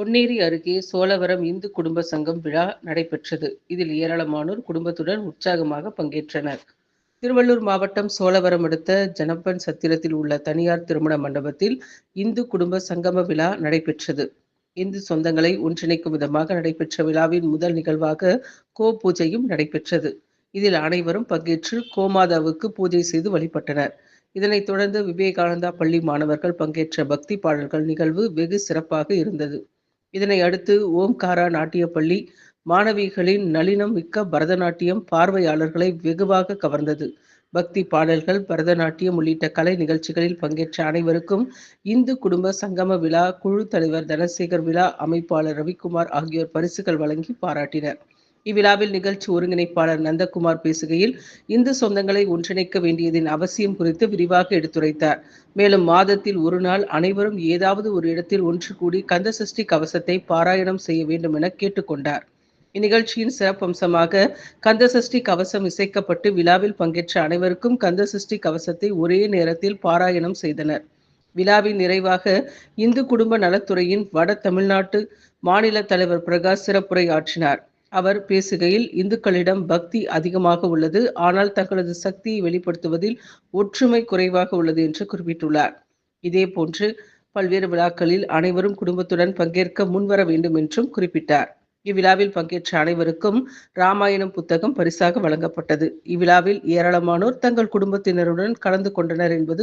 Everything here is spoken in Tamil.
பொன்னேரி அருகே சோழவரம் இந்து குடும்ப சங்கம் விழா நடைபெற்றது. இதில் ஏராளமானோர் குடும்பத்துடன் உற்சாகமாக பங்கேற்றனர். திருவள்ளூர் மாவட்டம் சோழவரம் அடுத்த ஜனப்பன் சத்திரத்தில் உள்ள தனியார் திருமண மண்டபத்தில் இந்து குடும்ப சங்கம விழா நடைபெற்றது. இந்து சொந்தங்களை ஒன்றிணைக்கும் விதமாக நடைபெற்ற விழாவின் முதல் நிகழ்வாக கோ பூஜையும் நடைபெற்றது. இதில் அனைவரும் பங்கேற்று கோமாதாவுக்கு பூஜை செய்து வழிபட்டனர். இதனைத் தொடர்ந்து விவேகானந்தா பள்ளி மாணவர்கள் பங்கேற்ற பக்தி பாடல்கள் நிகழ்வு வெகு சிறப்பாக இருந்தது. இதனை அடுத்து ஓம்காரா நாட்டிய பள்ளி மாணவிகளின் நளினம் மிக்க பரதநாட்டியம் பார்வையாளர்களை வெகுவாக கவர்ந்தது. பக்தி பாடல்கள் பரதநாட்டியம் உள்ளிட்ட கலை நிகழ்ச்சிகளில் பங்கேற்ற அனைவருக்கும் இந்து குடும்ப சங்கம விழா குழு தலைவர் தனசேகர் விழா அமைப்பாளர் ரவிக்குமார் ஆகியோர் பரிசுகள் வழங்கி பாராட்டினர். இவ்விழாவில் நிகழ்ச்சி ஒருங்கிணைப்பாளர் நந்தகுமார் பேசுகையில் இந்து சொந்தங்களை ஒன்றிணைக்க வேண்டியதின் அவசியம் குறித்து விரிவாக எடுத்துரைத்தார். மேலும் மாதத்தில் ஒரு நாள் அனைவரும் ஏதாவது ஒரு இடத்தில் ஒன்று கூடி கந்த சஷ்டி கவசத்தை பாராயணம் செய்ய வேண்டும் என கேட்டுக்கொண்டார். இந்நிகழ்ச்சியின் சிறப்பம்சமாக கந்தசஷ்டி கவசம் இசைக்கப்பட்டு விழாவில் பங்கேற்ற அனைவருக்கும் கந்த சஷ்டி கவசத்தை ஒரே நேரத்தில் பாராயணம் செய்தனர். விழாவின் நிறைவாக இந்து குடும்ப நலத்துறையின் வட தமிழ்நாட்டு மாநில தலைவர் பிரகாஷ் சிறப்புரை ஆற்றினார் அவர் பேசுகையில் இந்துக்களிடம் பக்தி அதிகமாக உள்ளது ஆனால் தங்களது சக்தியை வெளிப்படுத்துவதில் ஒற்றுமை குறைவாக உள்ளது என்று குறிப்பிட்டுள்ளார். இதேபோன்று பல்வேறு விழாக்களில் அனைவரும் குடும்பத்துடன் பங்கேற்க முன்வர வேண்டும் என்றும் குறிப்பிட்டார். இவ்விழாவில் பங்கேற்ற அனைவருக்கும் ராமாயணம் புத்தகம் பரிசாக வழங்கப்பட்டது. இவ்விழாவில் ஏராளமானோர் தங்கள் குடும்பத்தினருடன் கலந்து கொண்டனர் என்பது